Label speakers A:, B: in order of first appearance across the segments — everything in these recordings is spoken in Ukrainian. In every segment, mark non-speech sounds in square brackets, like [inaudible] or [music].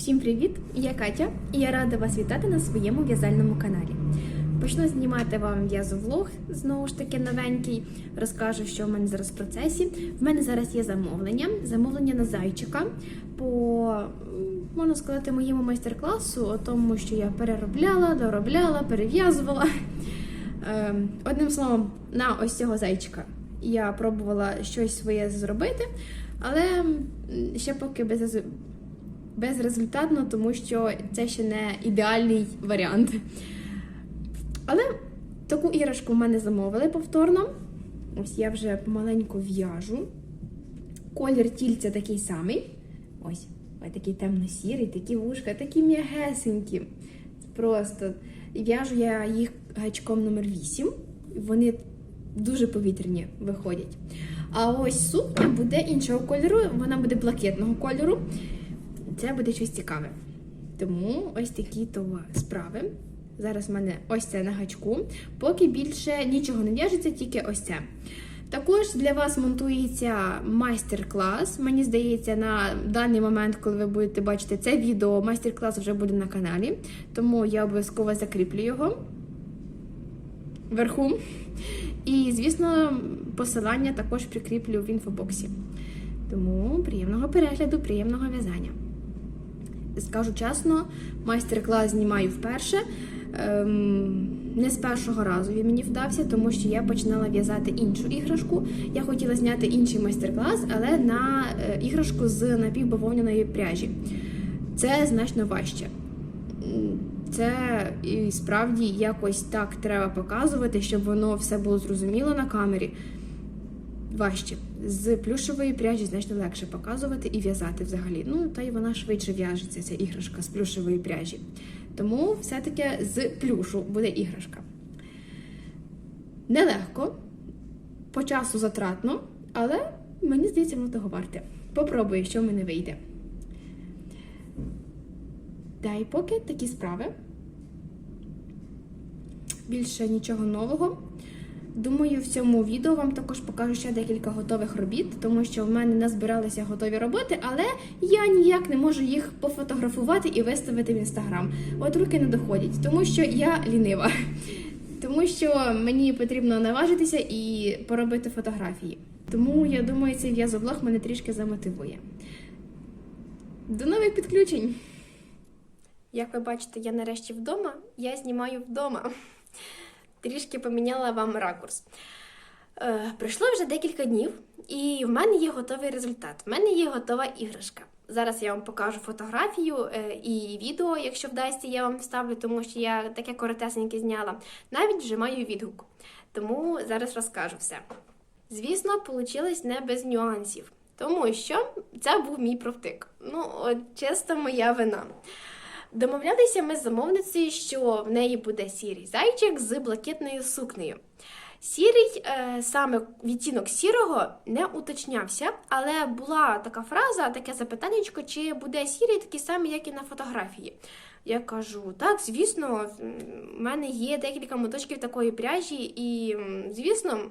A: Всім привіт! Я Катя, і я рада вас вітати на своєму в'язальному каналі. Почну знімати вам в'язовлог, знову ж таки новенький. Розкажу, що в мене зараз в процесі. В мене зараз є замовлення. Замовлення на зайчика по, можна сказати, моєму майстер-класу, о тому, що я переробляла, доробляла, перев'язувала. Ем, Одним словом, на ось цього зайчика я пробувала щось своє зробити, але ще поки без безрезультатно, тому що це ще не ідеальний варіант. Але таку іграшку в мене замовили повторно. Ось я вже помаленьку в'яжу. Колір тільця такий самий. Ось, ось такий темно-сірий, такі вушка, такі м'ягесенькі. Просто в'яжу я їх гачком номер 8. Вони дуже повітряні виходять. А ось сукня буде іншого кольору, вона буде блакитного кольору. Це буде щось цікаве. Тому ось такі то справи. Зараз в мене ось це на гачку. Поки більше нічого не в'яжеться, тільки ось це. Також для вас монтується майстер-клас. Мені здається, на даний момент, коли ви будете бачити це відео, майстер-клас вже буде на каналі. Тому я обов'язково закріплю його вверху. І, звісно, посилання також прикріплю в інфобоксі. Тому приємного перегляду, приємного в'язання. Скажу чесно, майстер-клас знімаю вперше. Ем, не з першого разу він мені вдався, тому що я починала в'язати іншу іграшку. Я хотіла зняти інший майстер-клас, але на е, іграшку з напівбавовняної пряжі. Це значно важче. Це і справді якось так треба показувати, щоб воно все було зрозуміло на камері. Важче. З плюшової пряжі значно легше показувати і в'язати взагалі. Ну, та й вона швидше в'яжеться, ця іграшка з плюшової пряжі. Тому все-таки з плюшу буде іграшка. Нелегко, по часу затратно, але мені здається, воно того варте. Попробую, що в мене вийде. Та й поки такі справи. Більше нічого нового. Думаю, в цьому відео вам також покажу ще декілька готових робіт, тому що в мене назбиралися готові роботи, але я ніяк не можу їх пофотографувати і виставити в інстаграм. От руки не доходять, тому що я лінива. [laughs] Тому що мені потрібно наважитися і поробити фотографії. Тому я думаю, цей в'язоблог мене трішки замотивує. До нових підключень! Як ви бачите, я нарешті вдома. Я знімаю вдома. Трішки поміняла вам ракурс. Е, пройшло вже декілька днів, і в мене є готовий результат. В мене є готова іграшка. Зараз я вам покажу фотографію е, і відео, якщо вдасться, я вам вставлю, тому що я таке коротесеньке зняла. Навіть вже маю відгук. Тому зараз розкажу все. Звісно, вийшло не без нюансів, тому що це був мій провтик. Ну, от чисто моя вина. Домовлялися ми з замовницею, що в неї буде сірий зайчик з блакитною сукнею. Сірий, е, саме відтінок сірого не уточнявся, але була така фраза, таке запитання, чи буде сірий такий самий, як і на фотографії. Я кажу, так, звісно, в мене є декілька моточків такої пряжі, і, звісно,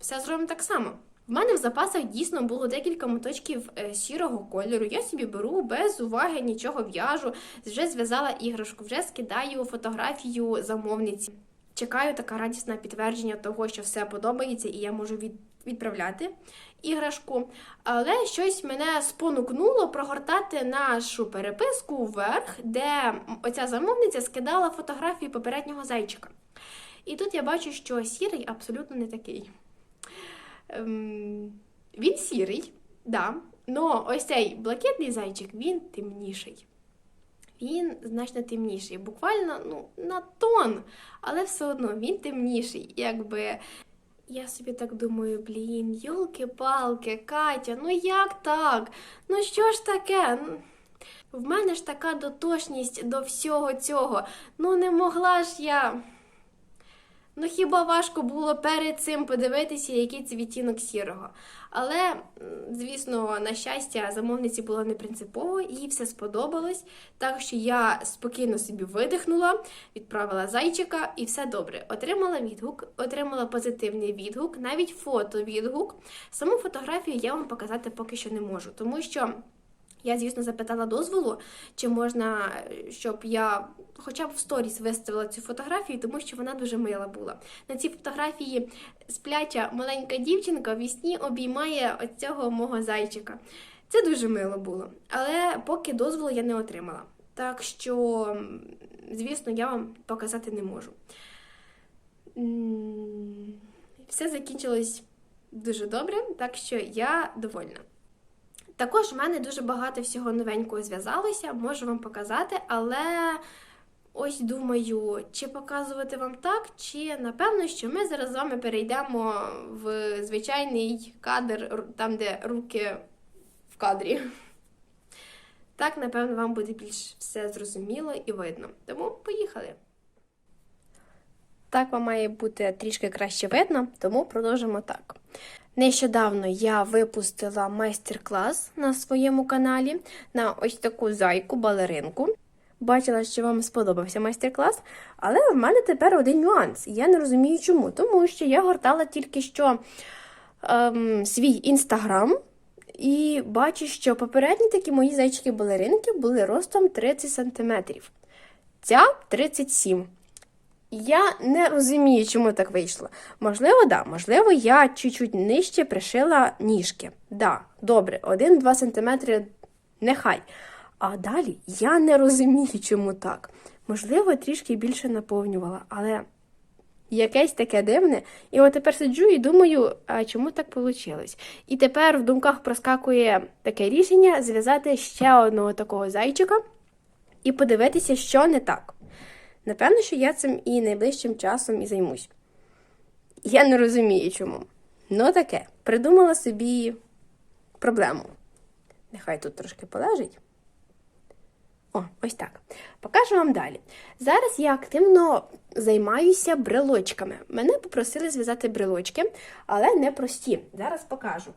A: все зробимо так само. В мене в запасах дійсно було декілька моточків е, сірого кольору. Я собі беру без уваги нічого в'яжу, вже зв'язала іграшку, вже скидаю фотографію замовниці. Чекаю таке радісне підтвердження того, що все подобається, і я можу від, відправляти іграшку. Але щось мене спонукнуло прогортати нашу переписку вверх, де оця замовниця скидала фотографії попереднього зайчика. І тут я бачу, що сірий абсолютно не такий. Ем, він сірий, да. Но ось цей блакитний зайчик, він темніший. Він значно темніший. Буквально ну, на тон, але все одно він темніший. Якби я собі так думаю, блін, йолки-палки, Катя, ну як так? Ну що ж таке? В мене ж така дотошність до всього цього. Ну не могла ж я. Ну хіба важко було перед цим подивитися, який це відтінок сірого. Але, звісно, на щастя, замовниці було не принципово, їй все сподобалось. Так що я спокійно собі видихнула, відправила зайчика і все добре. Отримала відгук, отримала позитивний відгук, навіть фото-відгук. Саму фотографію я вам показати поки що не можу, тому що. Я, звісно, запитала дозволу, чи можна, е, щоб я хоча б в сторіс виставила цю фотографію, тому що вона дуже мила була. На цій фотографії спляча маленька дівчинка в вісні обіймає оцього мого зайчика. Це дуже мило було. Але поки дозволу я не отримала. Так що, звісно, я вам показати не можу. Все закінчилось дуже добре, так що я довольна. Також в мене дуже багато всього новенького зв'язалося, можу вам показати, але ось думаю, чи показувати вам так, чи напевно, що ми зараз з вами перейдемо в звичайний кадр, там, де руки в кадрі. Так, напевно, вам буде більш все зрозуміло і видно. Тому поїхали. Так вам має бути трішки краще видно, тому продовжимо так. Нещодавно я випустила майстер-клас на своєму каналі на ось таку зайку балеринку. Бачила, що вам сподобався майстер-клас, але в мене тепер один нюанс. Я не розумію чому. Тому що я гортала тільки що ем, свій інстаграм і бачу, що попередні такі мої зайчики-балеринки були ростом 30 см. Ця 37 я не розумію, чому так вийшло. Можливо, да, можливо, я чуть-чуть нижче пришила ніжки. Да, добре, 1-2 см нехай. А далі я не розумію, чому так. Можливо, трішки більше наповнювала, але якесь таке дивне. І от тепер сиджу і думаю, а чому так вийшло? І тепер в думках проскакує таке рішення зв'язати ще одного такого зайчика і подивитися, що не так. Напевно, що я цим і найближчим часом і займусь. Я не розумію чому. Ну таке, придумала собі проблему. Нехай тут трошки полежить. О, ось так. Покажу вам далі. Зараз я активно займаюся брелочками. Мене попросили зв'язати брелочки, але не прості. Зараз покажу.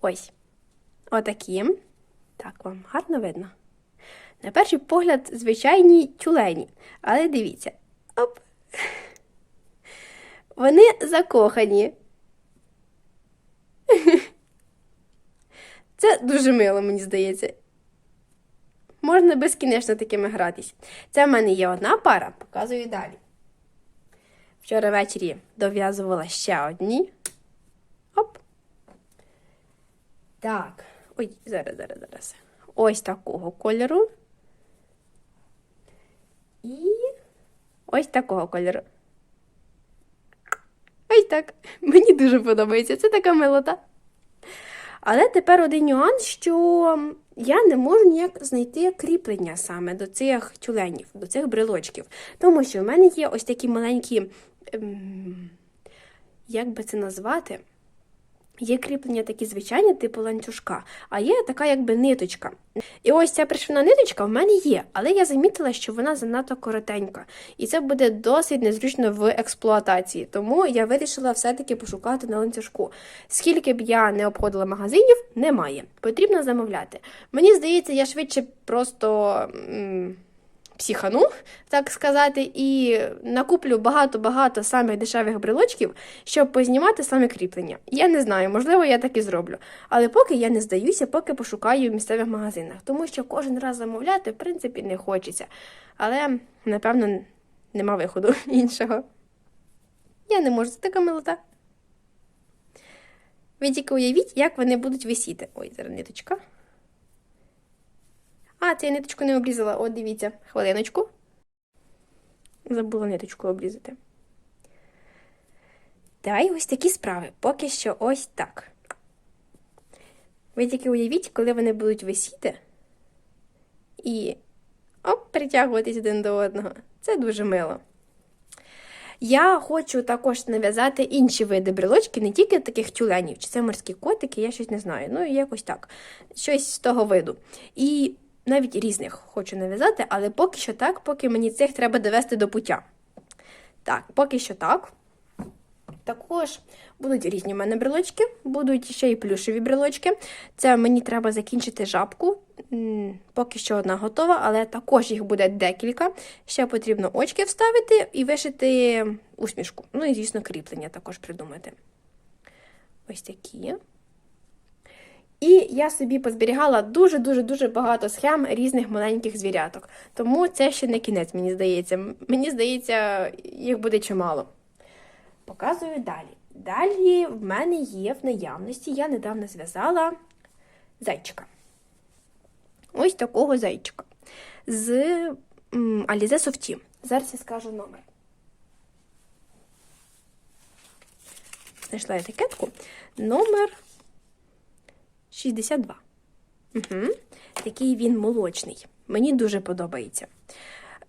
A: Ось. Отакі. Так, вам гарно видно? На перший погляд, звичайні тюлені. Але дивіться. Оп. Вони закохані. Це дуже мило, мені здається. Можна безкінечно такими гратись. Це в мене є одна пара, показую далі. Вчора ввечері дов'язувала ще одні. Оп. Так. Ой, зараз, зараз, зараз. Ось такого кольору. І ось такого кольору. Ось так. Мені дуже подобається. Це така милота. Але тепер один нюанс, що я не можу ніяк знайти кріплення саме до цих тюленів, до цих брелочків. Тому що в мене є ось такі маленькі, ем, як би це назвати? Є кріплення такі звичайні, типу ланцюжка, а є така якби ниточка. І ось ця пришивна ниточка в мене є, але я замітила, що вона занадто коротенька, і це буде досить незручно в експлуатації. Тому я вирішила все-таки пошукати на ланцюжку. Скільки б я не обходила магазинів, немає. Потрібно замовляти. Мені здається, я швидше просто. Психану, так сказати, і накуплю багато-багато самих дешевих брелочків, щоб познімати саме кріплення. Я не знаю, можливо, я так і зроблю. Але поки я не здаюся, поки пошукаю в місцевих магазинах, тому що кожен раз замовляти, в принципі, не хочеться. Але, напевно, нема виходу [laughs] іншого. Я не можу, це така милота. Ви тільки уявіть, як вони будуть висіти. Ой, зараз ниточка. А, це я ниточку не обрізала. От дивіться, хвилиночку. Забула ниточку обрізати. Давай ось такі справи. Поки що ось так. Ви тільки уявіть, коли вони будуть висіти і оп, притягуватись один до одного. Це дуже мило. Я хочу також нав'язати інші види брелочки, не тільки таких тюленів, чи це морські котики, я щось не знаю. Ну, якось так. Щось з того виду. І навіть різних хочу нав'язати, але поки що так, поки мені цих треба довести до пуття. Так, поки що так. Також будуть різні в мене брелочки, будуть ще й плюшеві брелочки. Це мені треба закінчити жабку. Поки що одна готова, але також їх буде декілька. Ще потрібно очки вставити і вишити усмішку. Ну і, звісно, кріплення також придумати. Ось такі.
B: І я собі позберігала дуже-дуже дуже багато схем різних маленьких звіряток. Тому це ще не кінець, мені здається. Мені здається, їх буде чимало. Показую далі. Далі в мене є в наявності, я недавно зв'язала зайчика. Ось такого зайчика. З Alize Softy. Зараз я скажу номер. Знайшла етикетку. Номер 62. Угу. Такий він молочний. Мені дуже подобається.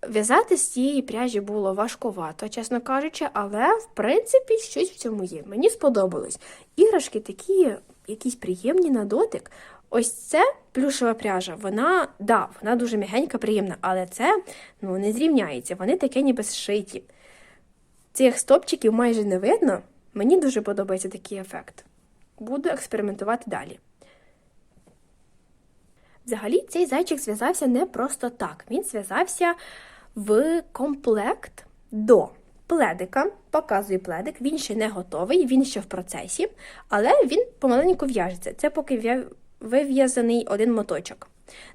B: В'язати з цієї пряжі було важкувато, чесно кажучи, але в принципі щось в цьому є. Мені сподобалось. Іграшки такі, якісь приємні на дотик. Ось це плюшева пряжа. Вона, да, вона дуже м'ягенька, приємна, але це ну, не зрівняється. Вони таке ніби зшиті. Цих стопчиків майже не видно. Мені дуже подобається такий ефект. Буду експериментувати далі. Взагалі, цей зайчик зв'язався не просто так. Він зв'язався в комплект до пледика. Показую пледик. Він ще не готовий, він ще в процесі, але він помаленьку в'яжеться. Це поки вив'язаний один моточок.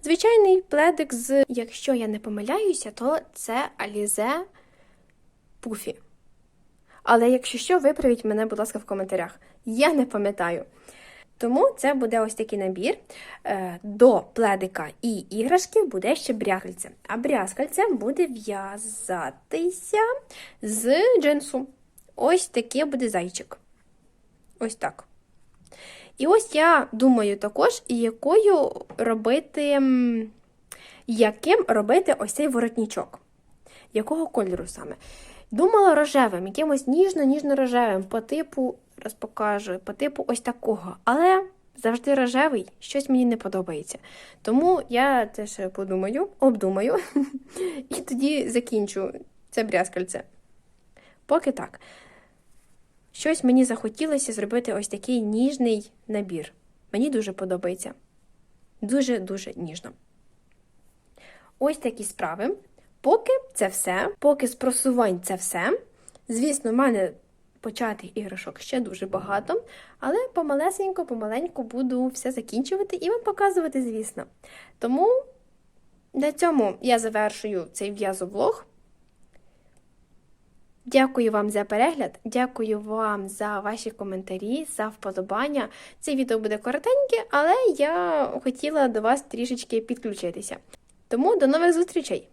B: Звичайний пледик з, якщо я не помиляюся, то це Alize Puffy. Але якщо що, виправіть мене, будь ласка, в коментарях. Я не пам'ятаю. Тому це буде ось такий набір. Е, До пледика і іграшки буде ще брязкальце. А брязкальце буде в'язатися з джинсу. Ось такий буде зайчик. Ось так. І ось я думаю також, якою робити, яким робити ось цей воротничок. Якого кольору саме? Думала рожевим, якимось ніжно-ніжно-рожевим, по типу, раз покажу, по типу ось такого. Але завжди рожевий, щось мені не подобається. Тому я ще подумаю, обдумаю, [laughs] і тоді закінчу це брязкальце. Поки так. Щось мені захотілося зробити ось такий ніжний набір. Мені дуже подобається. Дуже-дуже ніжно. Ось такі справи. Поки це все, поки з просувань це все. Звісно, в мене початих іграшок ще дуже багато, але помалесенько, помаленьку буду все закінчувати і вам показувати, звісно. Тому на цьому я завершую цей в'язовлог. Дякую вам за перегляд, дякую вам за ваші коментарі, за вподобання. Це відео буде коротеньке, але я хотіла до вас трішечки підключитися. Тому до нових зустрічей!